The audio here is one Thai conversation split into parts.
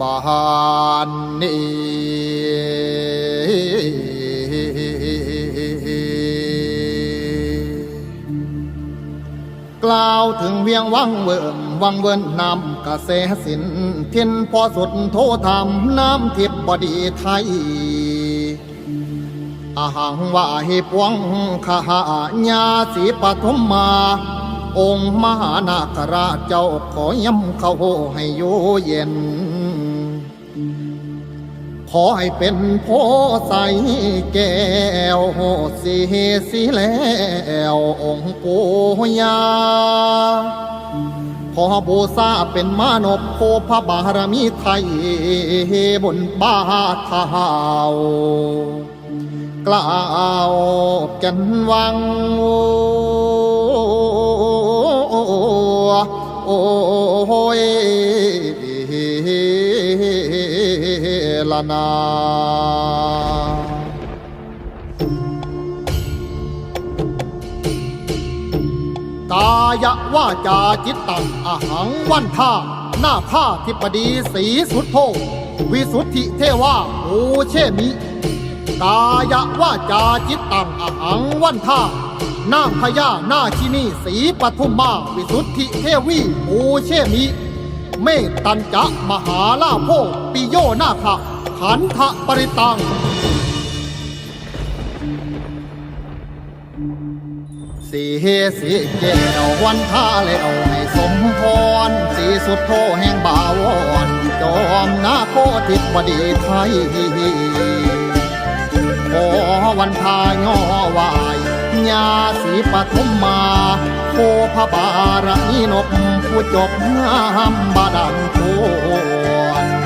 บานนี้กล่าวถึงเวียงวังเวิมวังเวินนำกระแสสินเทียนพอสุดโทธรรมน้ำทิพย์บดีไทยอาหังว่าหิปวงขหาญาสีปฐมมา องค์มหานาคราชเจ้าขอย้ำเข้าให้อยู่เย็น ขอให้เป็นโพใสแก้วสีสีแล้วองค์ปูยาขอบูซาเป็นมานพโพพระบารมีไทยบนบาเท้ากล่าวกันวังโอ้ย ลนากายะว่าจาจิตตังอหังวันท่าหน้าผ้าทิปดีสีสุดโทวิสุทธิเทวาโอเชมิกายะว่าจาจิตตังอหังวันท่านางพญาหน้าคินีสีปทุมมาวิสุทธิเทวีโอเชมิ เมตตัญจะมหาลาโภปิโยนาค ขันธปริตัง สีเฮสีแก้ววันท่าแล้วให้สมพร สีสุดโทแห่งบาวอนจอมนาโคทิพบดีไทยขอวันทายอวายญาสีปฐมมาโคพระบารมีนกผู้จบงามบาดังโคน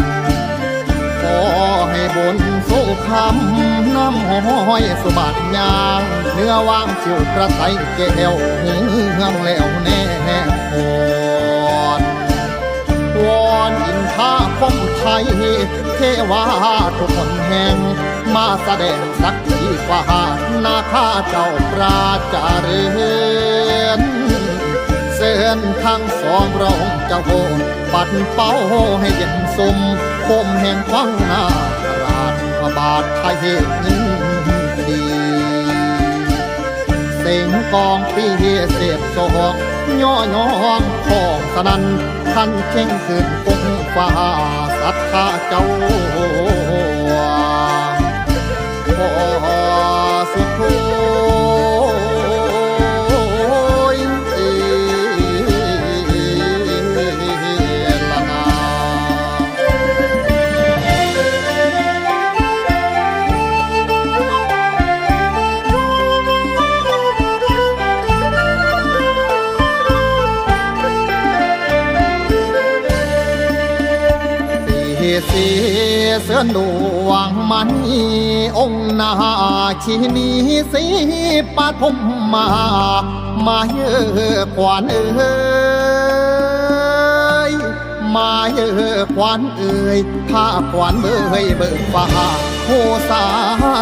ให้บนสู้คำน้ำห้อยสบัดยาง เนื้อว่างชิวกระใสแก้วเฮืองแล้วแน่พรวอนอินทาคมไทย เทวาทุกคนแห่ง มาแสดงสักทีฟ้านาคาเจ้าปราจาเรือนเส้นทางสองเราเจ้าโหปัดเป้าให้เย็นสม คมแห่งฟังนาราชพระบาทไทยเงินดีเสียงกองปีเสียบสอกย่อยองของสนันทันเช่งขึ้นคงฟ้าสัทธาเจ้า สีเสื้อหลวงมันองค์นาชีนีสีปฐมมา มาเยอะขวานเอ้ยมาเยอะขวานเอ้ยถ้าขวานเบยเบิกฟ้าโหสา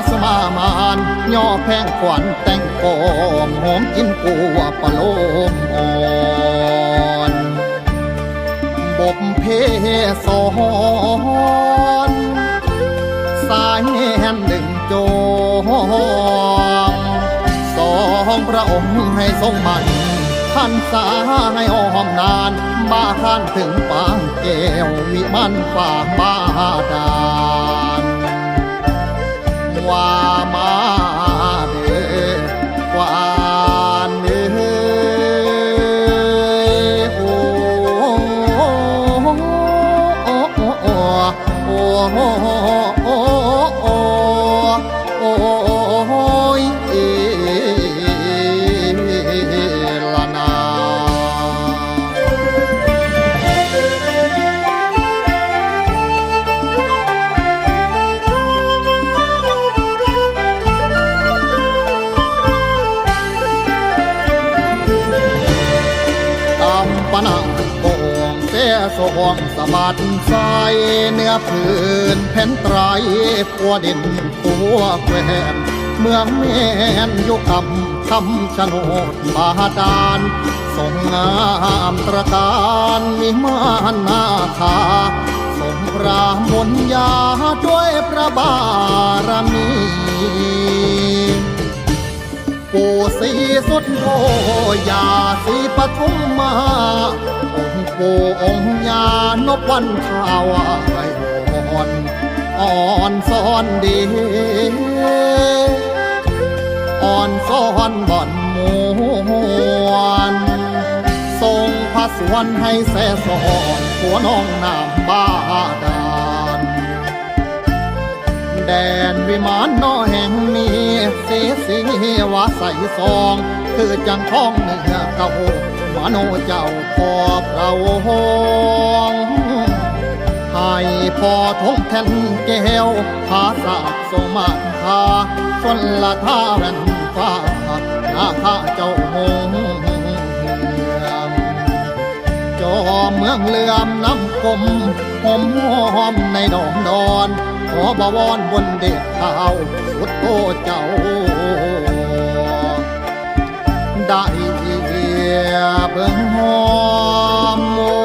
สมามานย่อแพงขวานแต่งกอมหอมกินกัวปะโลมอ่อน บเพสอนสายแห่นหนึ่งโจงสองพระองค์ให้ทรงมันท่านสาให้อ้อมนาน บ้าข้านถึงปางแก้ววิมันฝ่าบ้าดา โอ้ สวงสะบัดใสเนื้อพื้นแผ่นไตรพัวดินพัวแควนเมืองแม่นยุคำคำชะโนดบาดาลทรงงามตรการมีมานนาคาสมรารามุนยาด้วยพระบารมีปู่ศรีสุดโธยาศรีปทุมมา ปู่องค์ยานบวันทาวายอ่อนอ่อนสอนดีอ่อนซ้อนบ่อนมวนทรงพระสวนให้แซ่สอนหัวน้องน้ำบาดาลแดนวิมานนอแห่งนี้เสียสีวาใสซอง คือจังท้องเนื้อเก่า มโนเจ้าพอเราหงให้พอทงแทนแก้วภาษาทรงมาคาส่วนละท่าแว่นฟ้านาข้าเจ้าหงเมืองจอเมืองเลื่อมน้ำกลมหอมหอมในดองดอน ขอบวรบนเด็ดเท้าสุดโตเจ้า ได้ เบิ่งหอมม